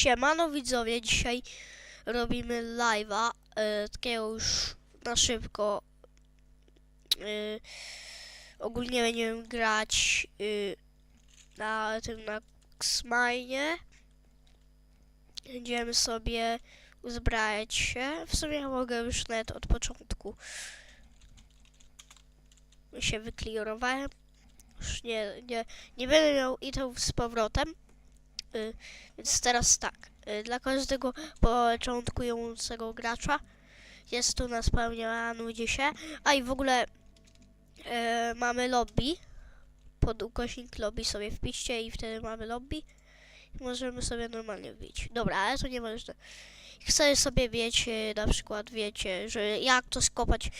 Siemano widzowie, dzisiaj robimy live'a, e, takiego już na szybko. E, ogólnie będziemy grać e, na tym na Xmine. Będziemy sobie uzbrajać się. W sumie mogę już nawet od początku. Się wykliorowałem. Już nie, nie, nie będę miał itemów z powrotem. Y, Więc teraz tak, y, dla każdego początkującego gracza jest tu na spełnianiu się, a i w ogóle y, mamy lobby, pod ukośnik lobby sobie wpiszcie i wtedy mamy lobby możemy sobie normalnie wbić. Dobra, ale to nieważne. Chcę sobie wiecie, na przykład wiecie, że jak to skopać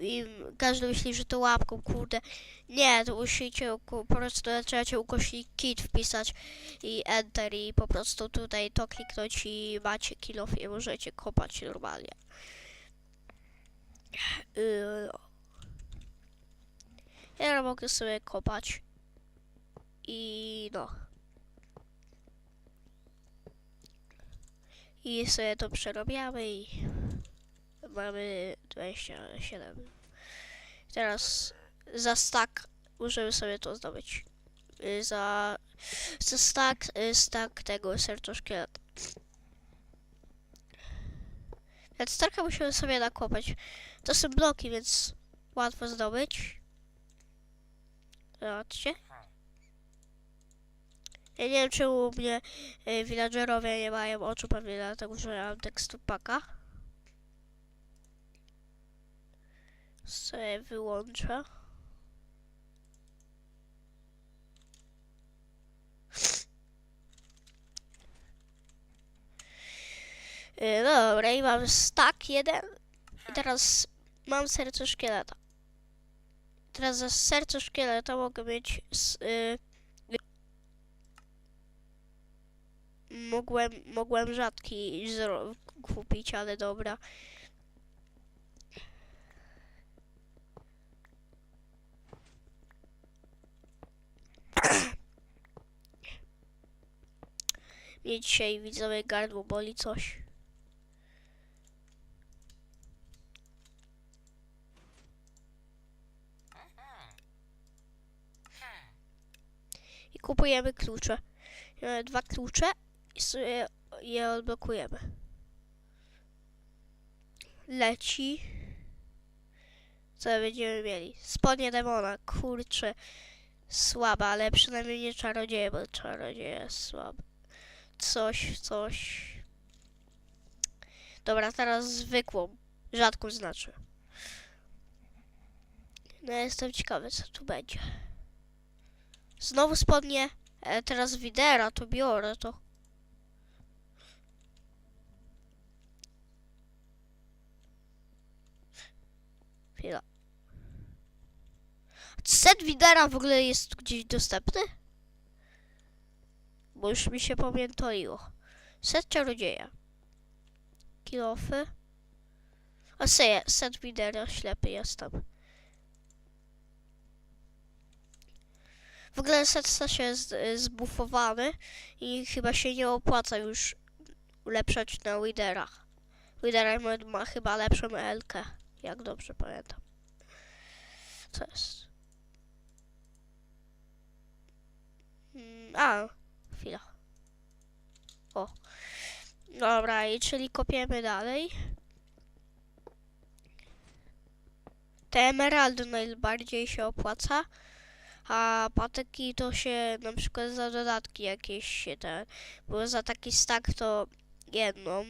i każdy myśli, że to łapką, kurde. Nie, to musicie po prostu trzeba ukośnik kit wpisać i enter i po prostu tutaj to kliknąć i macie kill off i możecie kopać normalnie. Yy. Ja mogę sobie kopać i no. I sobie to przerabiamy i mamy 27. Teraz za stack możemy sobie to zdobyć. Y, Za za stack, y, stack tego sercoszkieleta. Więc starka musimy sobie nakopać. To są bloki, więc łatwo zdobyć. Zobaczcie. Ja nie wiem, czemu u mnie y, villagerowie nie mają oczu, pewnie dlatego, że mam tekstur paka. Sobie wyłączę. Y, No dobra, i mam stack jeden. I teraz mam serce szkieleta. Teraz za serce szkieleta mogę mieć. Y, mogłem, mogłem rzadki kupić, ale dobra. Mnie dzisiaj widzowie gardło boli coś. I kupujemy klucze. Mamy dwa klucze sobie je odblokujemy. Leci. Co będziemy mieli? Spodnie demona, kurczę. Słaba, ale przynajmniej nie czarodzieje, bo czarodzieje jest słaby. Coś, coś. Dobra, teraz zwykłą. Rzadką znaczy. No jestem ciekawy, co tu będzie. Znowu spodnie. E, teraz widera, to biorę to. Chwila. Set widera w ogóle jest gdzieś dostępny? Bo już mi się pamiętoliło. Set czarodzieja. Kilofy. A se, set widera, ślepy jestem. W ogóle set się zbufowany i chyba się nie opłaca już ulepszać na Widerach. Wider ma, chyba lepszą Elkę, jak dobrze pamiętam. Co jest? A, chwila. O. Dobra, i czyli kopiemy dalej. Te emeraldy najbardziej się opłaca. A patyki to się na przykład za dodatki jakieś się te, bo za taki stack to jedną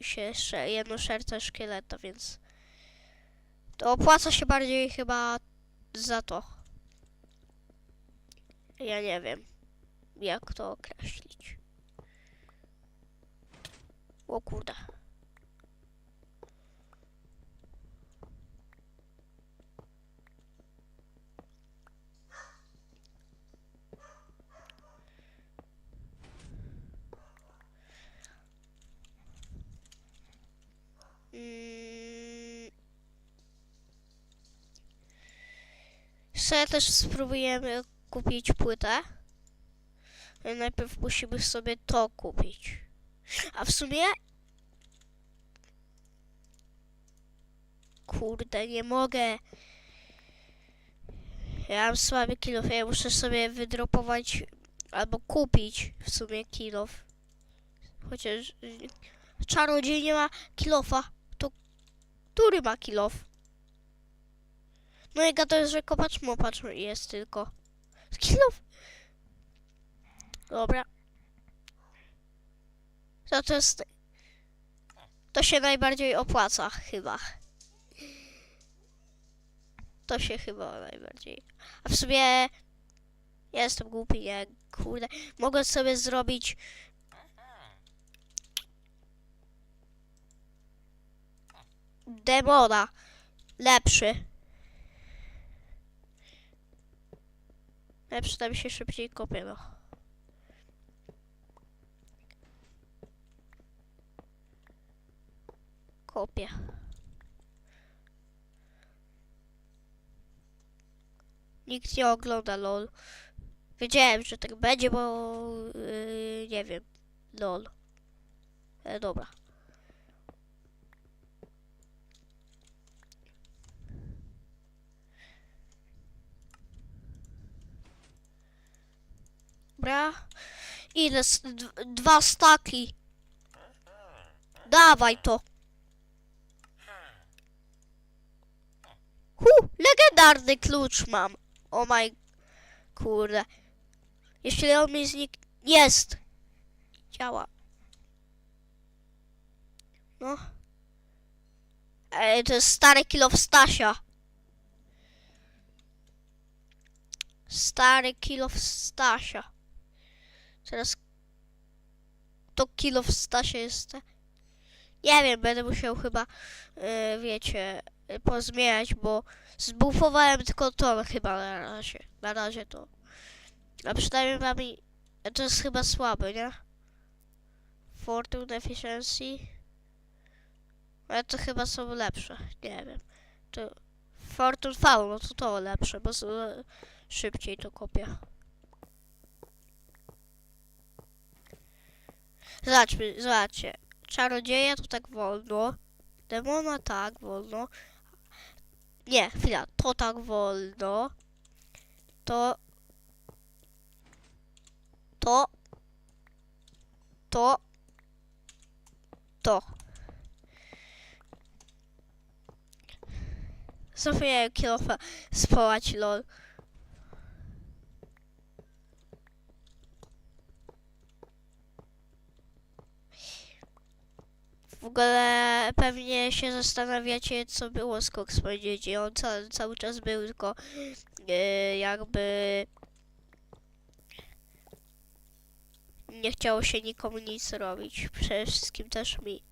się jedno serce szkieleta, więc to opłaca się bardziej chyba za to. Ja nie wiem, jak to określić. O kurde. Mm. Sobie też spróbujemy kupić płytę. Najpierw musimy sobie to kupić. A w sumie... Kurde, nie mogę. Ja mam słaby kilof, ja muszę sobie wydropować albo kupić w sumie kilof. Chociaż czarodziej nie ma kilofa, to który ma kilof? No i to jest, że kopacz mopacz jest tylko. Kilof. Dobra. To to jest... To się najbardziej opłaca chyba. To się chyba najbardziej. A w sumie jestem głupi, nie? Kurde. Mogę sobie zrobić demona. Lepszy. Lepszy tam się szybciej kopie, no. Kopie. Nikt nie ogląda LOL. Wiedziałem, że tak będzie, bo yy, nie wiem. LOL. E, dobra. Dobra. Ile? Dwa staki. Dawaj to. Legendarny klucz mam. O maj... Kurde. Jeśli on mi znik... Jest! Działa. No. Ej, to jest stary kilo w Stasia. Stary kilo w Stasia. Teraz... To kilo w Stasie jest... Nie wiem, będę musiał chyba, e, wiecie, pozmieniać, bo zbufowałem tylko to chyba na razie. Na razie to. A przynajmniej mam i... To jest chyba słabe, nie? Fortune Efficiency. Ale to chyba są lepsze. Nie wiem. To... Fortune V, no to to lepsze, bo z- szybciej to kopię. Zobaczmy, zobaczcie. Czarodzieja to tak wolno. Demona tak wolno. Nie, chwila, to tak wolno. To. To. To. To. Zapomniałem kilofa społać, lol. W ogóle pewnie się zastanawiacie, co było z Cox powiedzieć. On ca cały czas był, tylko e, jakby nie chciało się nikomu nic robić. Przede wszystkim też mi.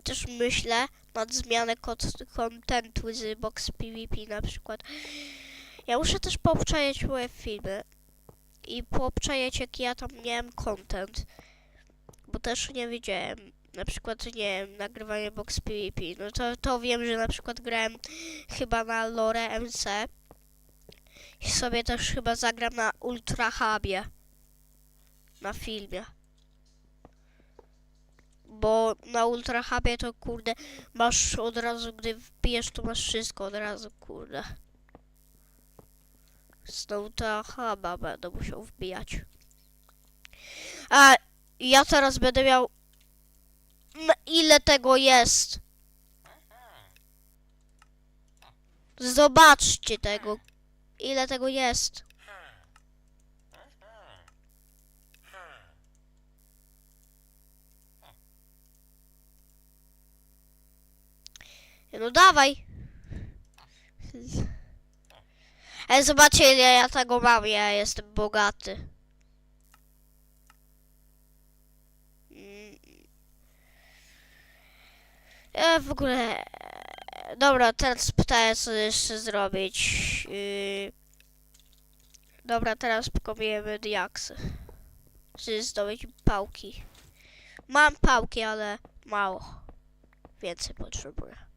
I Też myślę nad zmianę kontentu z Box PvP na przykład. Ja muszę też poobczajać moje filmy i poobczajać jaki ja tam miałem content. Bo też nie wiedziałem. Na przykład, nie wiem, nagrywanie Box PvP. No to, to wiem, że na przykład grałem chyba na Lore MC. I sobie też chyba zagram na Ultra Hubie. Na filmie. Bo na Ultra Hubie to kurde masz od razu, gdy wbijesz, to masz wszystko od razu, kurde. Z Ultra Huba będę musiał wbijać. A ja teraz będę miał. M, Ile tego jest? Zobaczcie tego. Ile tego jest? No dawaj. Ale zobaczcie ile ja tego mam, ja jestem bogaty. Ja w ogóle... Dobra, teraz pytanie co jeszcze zrobić. Yy... Dobra, teraz pokopiemy diaksy. Czy zdobyć pałki. Mam pałki, ale mało. Więcej potrzebuję.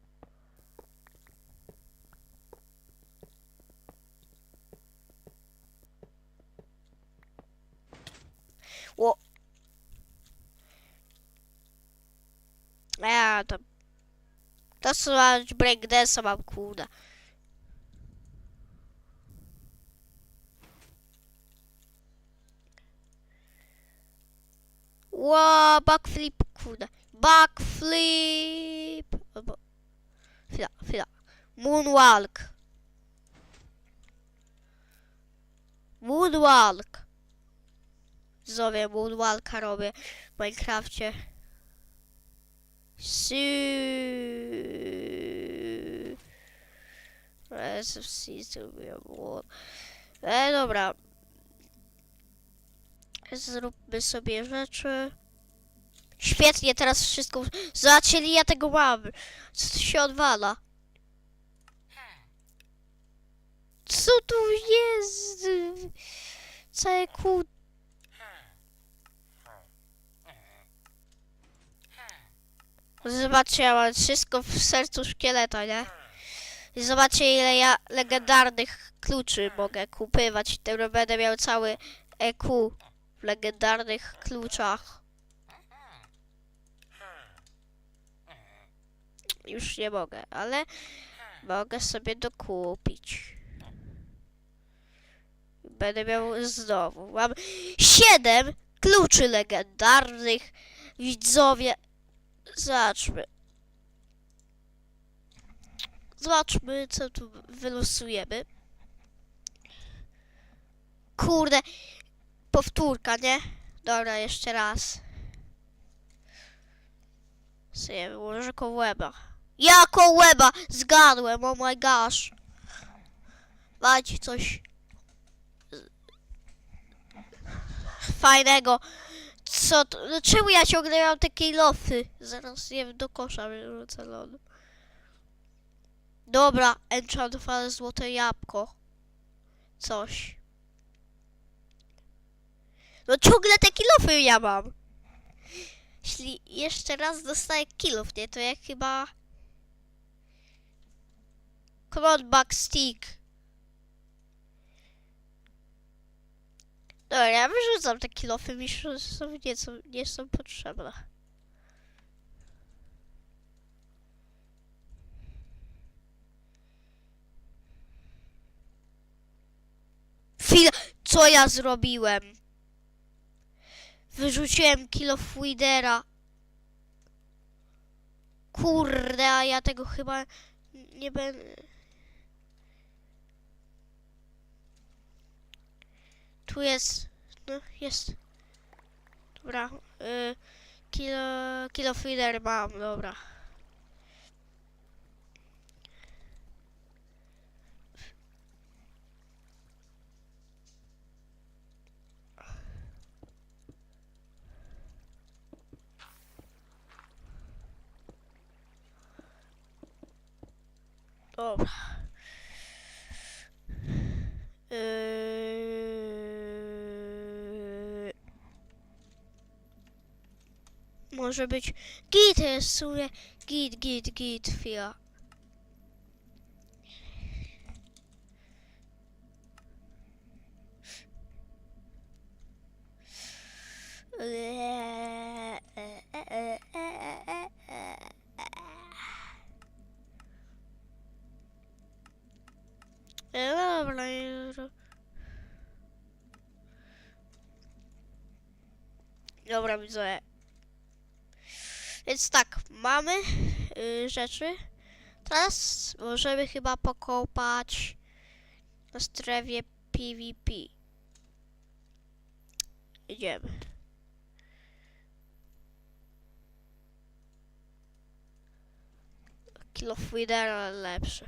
我，哎呀，他，他是啊，de breakdance é tá- tá uma cura. Uou, backflip, cura. Backflip. Filha, filha. Moonwalk. Moonwalk. Zowie Moonwalka robię w Minecrafcie. Wall. E, dobra. Zróbmy sobie rzeczy. Świetnie, teraz wszystko. Ile ja tego mam. Co tu się odwala? Co tu jest? Całe. Zobaczcie, ja mam wszystko w sercu szkieleta, nie? Zobaczcie, ile ja legendarnych kluczy mogę kupywać. Teraz będę miał cały EQ w legendarnych kluczach. Już nie mogę, ale mogę sobie dokupić. Będę miał znowu. Mam siedem kluczy legendarnych. Widzowie, zobaczmy. Zobaczmy, co tu wylosujemy. Kurde, powtórka, nie? Dobra, jeszcze raz. Sobie może kołeba. Jako łeba! Zgadłem, oh my gosh. Dajcie coś fajnego. Co to? no Czemu ja ciągle mam takie lofy? Zaraz je do kosza wyrzucę lody. Dobra, enchantowane złote jabłko. Coś. No ciągle te kilofy ja mam. Jeśli jeszcze raz dostaję kilof, nie, to jak chyba... Come on, Buckstick. Dobra, ja wyrzucam te kilofy, mi są, nie, są, nie są potrzebne. Chwila, co ja zrobiłem? Wyrzuciłem kilo Widera. Kurde, a ja tego chyba nie będę... Tu jest, no jest. Dobra, y, kilo, kilo feeder mam, dobra. Dobra. Yy... Może być git jest w sumie. Git, git, git, chwila. E, Dobra. Dobra, widzę. Więc tak, mamy y, rzeczy. Teraz możemy chyba pokopać na strefie PvP. Idziemy. Kilo Widera lepszy.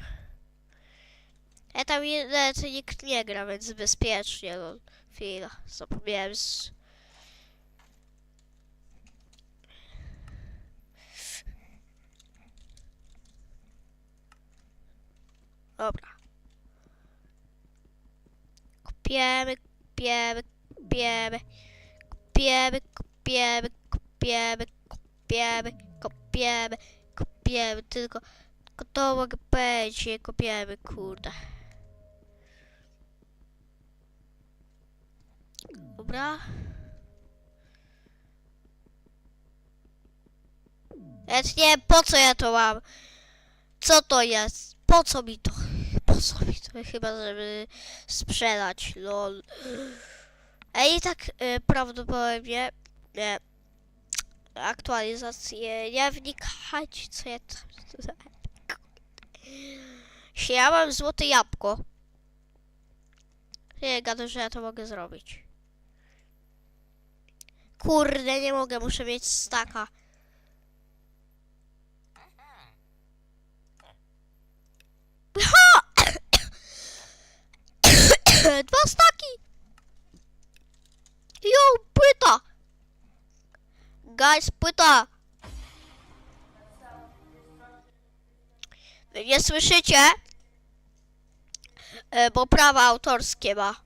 Ja tam jedyne co nikt nie gra, więc bezpiecznie, no. Chwila, zapomniałem z... Dobra. Kupiemy, kupiemy, kupiemy. Kupiemy, kupiemy, kupiemy, kupiemy, kupiemy, kupiemy. Tylko, tylko to mogę powiedzieć, nie kupiemy, kurde. Dobra. Ja nie po co ja to mam? Co to jest? Po co mi to? Mi to? Chyba, żeby sprzedać, lol. Ej, tak y, prawdopodobnie nie. Aktualizacje, nie wnikać, co ja tam... Mam złote jabłko, nie gadam, że ja to mogę zrobić. Kurde, nie mogę, muszę mieć staka. Dwa staki! Jo, płyta! Guys, płyta! Wy nie słyszycie? E, bo prawa autorskie ma.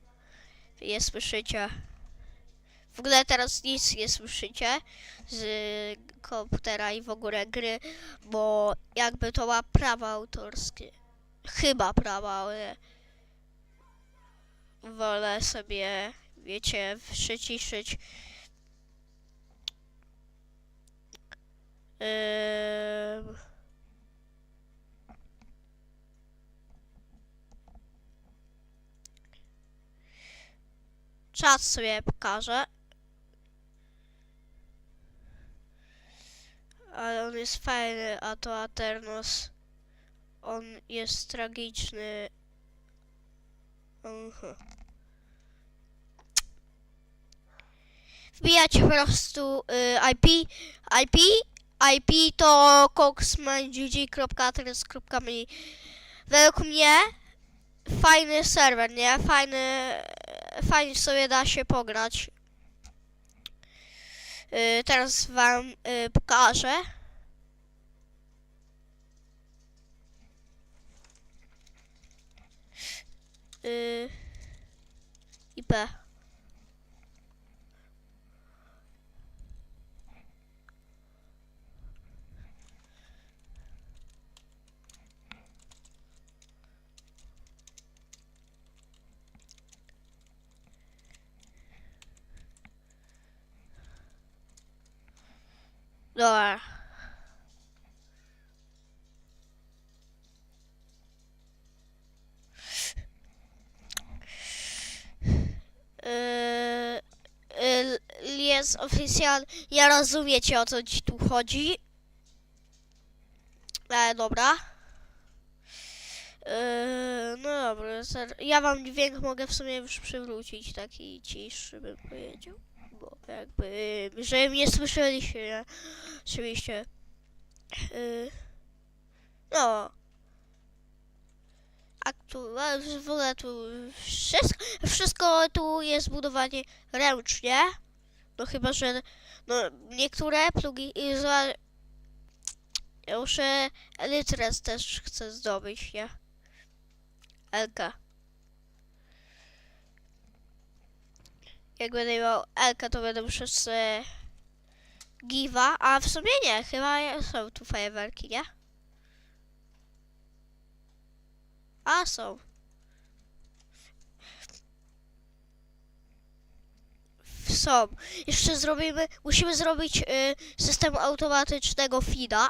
Wy nie słyszycie. W ogóle teraz nic nie słyszycie z komputera i w ogóle gry, bo jakby to ma prawa autorskie. Chyba prawa, ale wolę sobie, wiecie, przyciszyć. Ym... Czas sobie pokażę. Ale on jest fajny, a to Aternos. On jest tragiczny. Mhm. Wbijacie po prostu y, IP, IP, IP to coxmindgg.aternos.me Według mnie fajny serwer, nie? Fajny, fajnie sobie da się pograć. Y, teraz wam y, pokażę. Y, IP. Dobra. Yy, yy, jest oficjal. Ja rozumiecie o co ci tu chodzi. E, dobra. Yy, no dobra, ja wam dźwięk mogę w sumie już przywrócić, taki ciszy bym powiedział. Bo jakby, że mnie słyszeliście, nie? Oczywiście. Yy, no. Aktu, a w ogóle tu wszystko, wszystko tu jest budowanie ręcznie. No chyba, że no, niektóre plugi i zła- ja muszę Elytres też chcę zdobyć, nie? Elka. Jak będę miał Elka, to będę musiał sobie a w sumie nie, chyba są tu fajerwerki, nie? A są. Są. Jeszcze zrobimy, musimy zrobić y, system automatycznego feeda.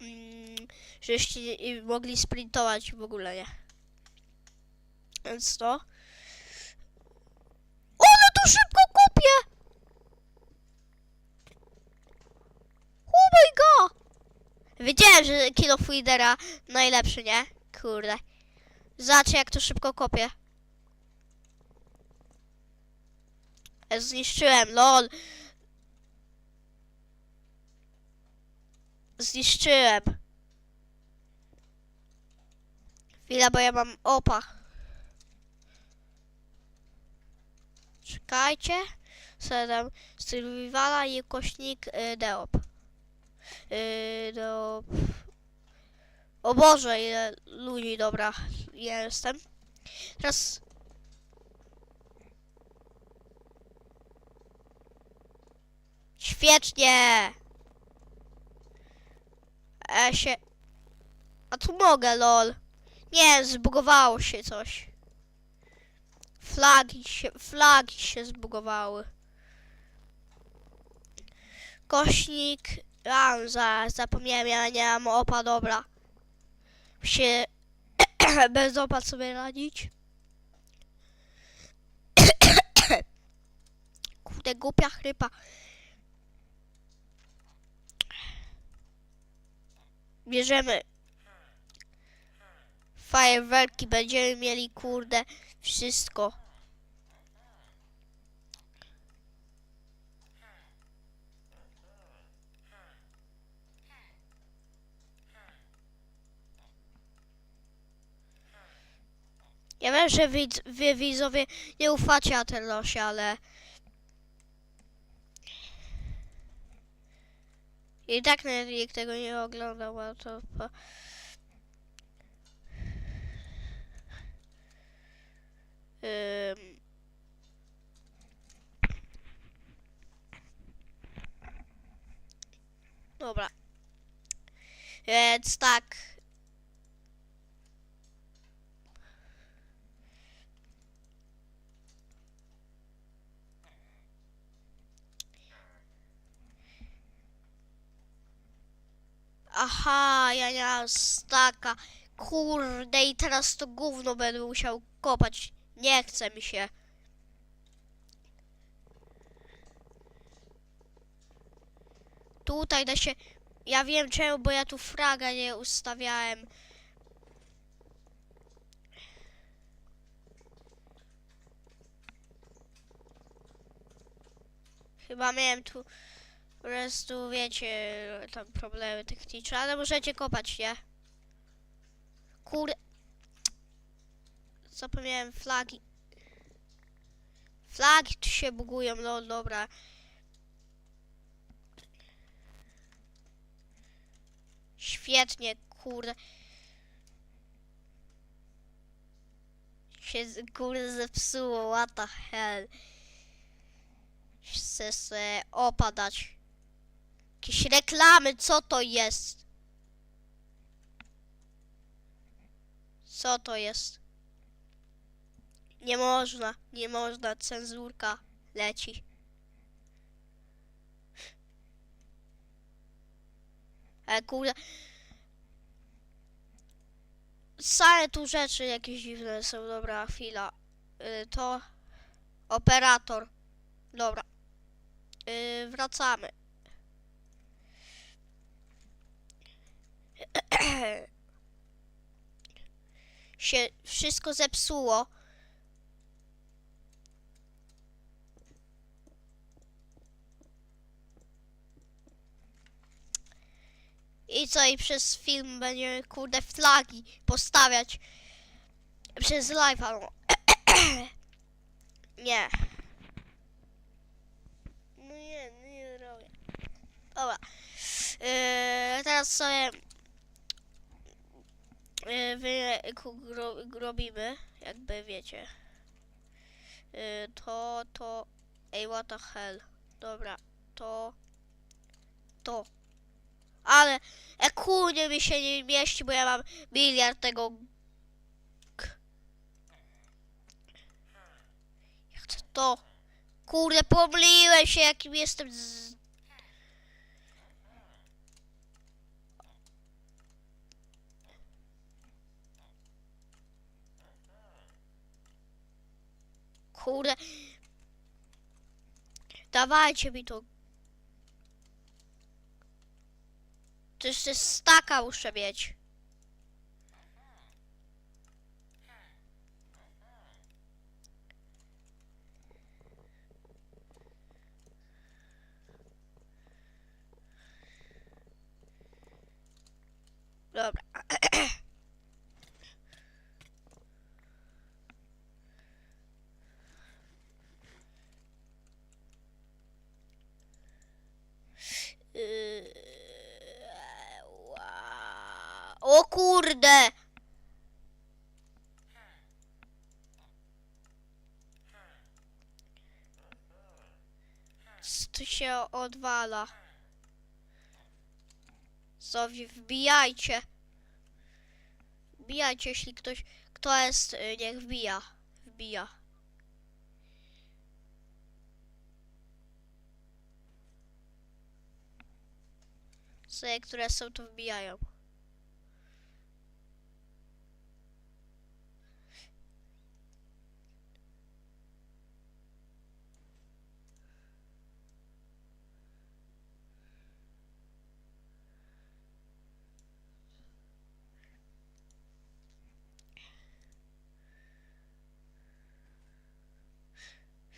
Mm, żeście nie- mogli sprintować w ogóle, nie? Więc to. One tu szybko kupię! Oh my god! Wiedziałem, że kilo Feedera najlepszy, nie? Kurde. Zobaczcie jak to szybko kopię. Zniszczyłem, lol. Zniszczyłem. Chwila, bo ja mam opa. Czekajcie. Sedem survivala i kośnik y, deop. Y, deop. O Boże, ile ludzi, dobra, ja jestem. Teraz... Świetnie! E się... A tu mogę, lol. Nie, zbugowało się coś. Flagi się, flagi się zbugowały. Kośnik A, za, zapomniałem, ja nie mam opa, dobra. Się bez opa sobie radzić. Kurde, głupia chrypa. Bierzemy fajerwerki, będziemy mieli, kurde, wszystko. Ja wiem, że wy, widzowie nie ufacie Atelosie, ale... I tak nikt tego nie oglądał, a to... Po... Ym... Dobra. Więc tak. Aha, ja nie mam staka. Kurde, i teraz to gówno będę musiał kopać. Nie chce mi się. Tutaj da się... Ja wiem czemu, bo ja tu fraga nie ustawiałem. Chyba miałem tu po prostu, wiecie, tam problemy techniczne, ale możecie kopać, nie? Kurde. Zapomniałem flagi. Flagi tu się bugują, no dobra. Świetnie, kurde. Się kurde zepsuło, what the hell. Chcę se opadać. Jakieś reklamy, co to jest? Co to jest? Nie można, nie można, cenzurka leci. E, kurde. Same tu rzeczy jakieś dziwne są, dobra, chwila. Y, to operator. Dobra. Y, wracamy. się wszystko zepsuło. I co, i przez film będziemy, kurde, flagi postawiać przez live'a, no. nie. No nie, no nie robię. Dobra. Yy, teraz sobie yy, wy, ku- gro, robimy, jakby wiecie. Yy, to, to, ej, what the hell. Dobra, to, to. Ale EQ nie mi się nie mieści, bo ja mam miliard tego. Ja chcę to. Kurde, pomyliłem się, jakim jestem z... Kurde. Dawajcie mi to. To jeszcze staka muszę mieć. Dobra. Yy, ła- O kurde! Co tu się odwala? Sobie wbijajcie. Wbijajcie, jeśli ktoś, kto jest, y, niech wbija. Wbija. Sobie, które są, to wbijają.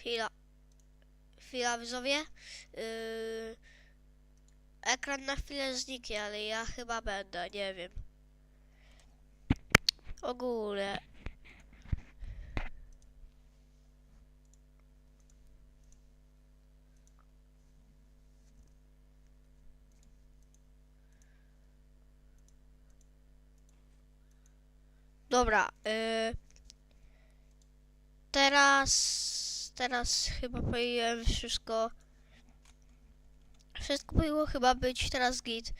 Chwila. Chwila, widzowie. Yy... Ekran na chwilę zniknie, ale ja chyba będę, nie wiem. Ogólnie. Dobra, yy... teraz, teraz chyba powinienem wszystko, wszystko powinno chyba być teraz git.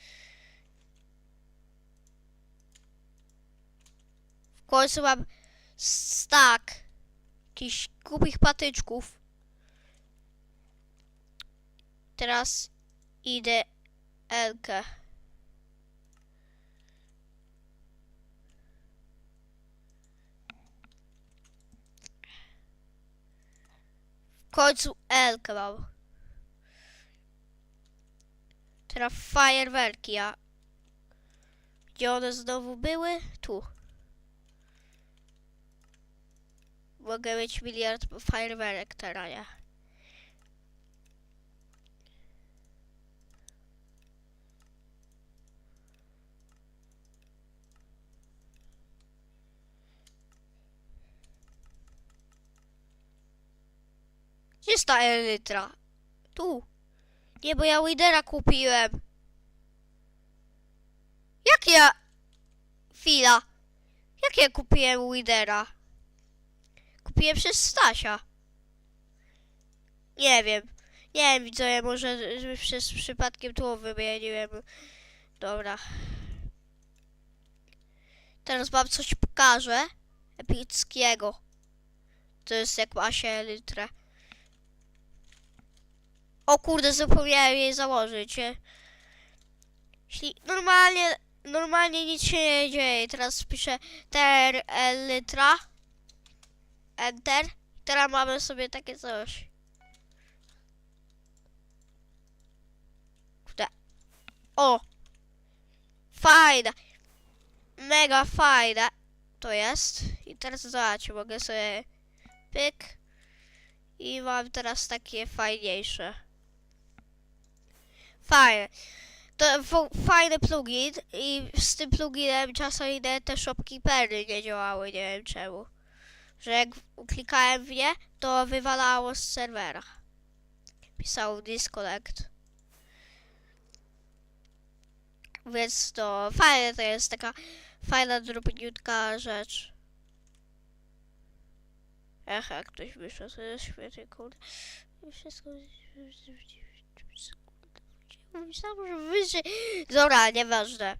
W końcu mam stack jakichś głupich patyczków. Teraz idę Elkę. Końcu Elkę mam. Teraz fajerwerki, a gdzie one znowu były? Tu. Mogę mieć miliard fajerwerek teraz, nie? Gdzie jest ta elytra? Tu. Nie, bo ja Widera kupiłem. Jak ja... Chwila. Jak ja kupiłem Widera? Kupiłem przez Stasia. Nie wiem. Nie wiem, widzowie, może że przez przypadkiem to wymieniłem. Dobra. Teraz wam coś pokażę. Epickiego. To jest jak ma się litrę. O kurde, zapomniałem jej założyć. e. Normalnie, normalnie nic się nie dzieje. Teraz piszę ter elytra. Enter. Teraz mamy sobie takie coś. Kurde. O! Fajne. Mega fajne. To jest. I teraz zobaczcie, mogę sobie pyk. I mam teraz takie fajniejsze. Fajne. To fajny plugin i z tym pluginem czasami nawet te shopkeepery nie działały, nie wiem czemu. Że jak klikałem w nie, to wywalało z serwera. Pisało disconnect. Więc to fajne to jest taka fajna, drobniutka rzecz. Jak ktoś wyszedł, jest świetnie, kurde. I Wszystko... Myślałam, że wyżej... Dobra, nieważne.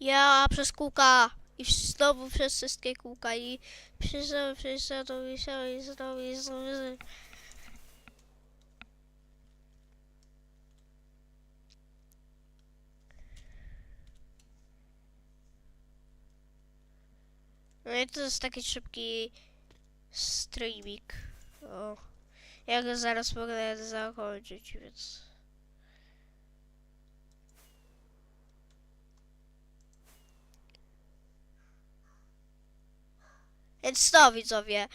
Ja przez kółka i znowu przez wszystkie kółka i przez przez to i znowu i znowu i znowu. No i to jest taki szybki streaming. O. Ja go zaraz mogę zakończyć, więc... Więc to widzowie.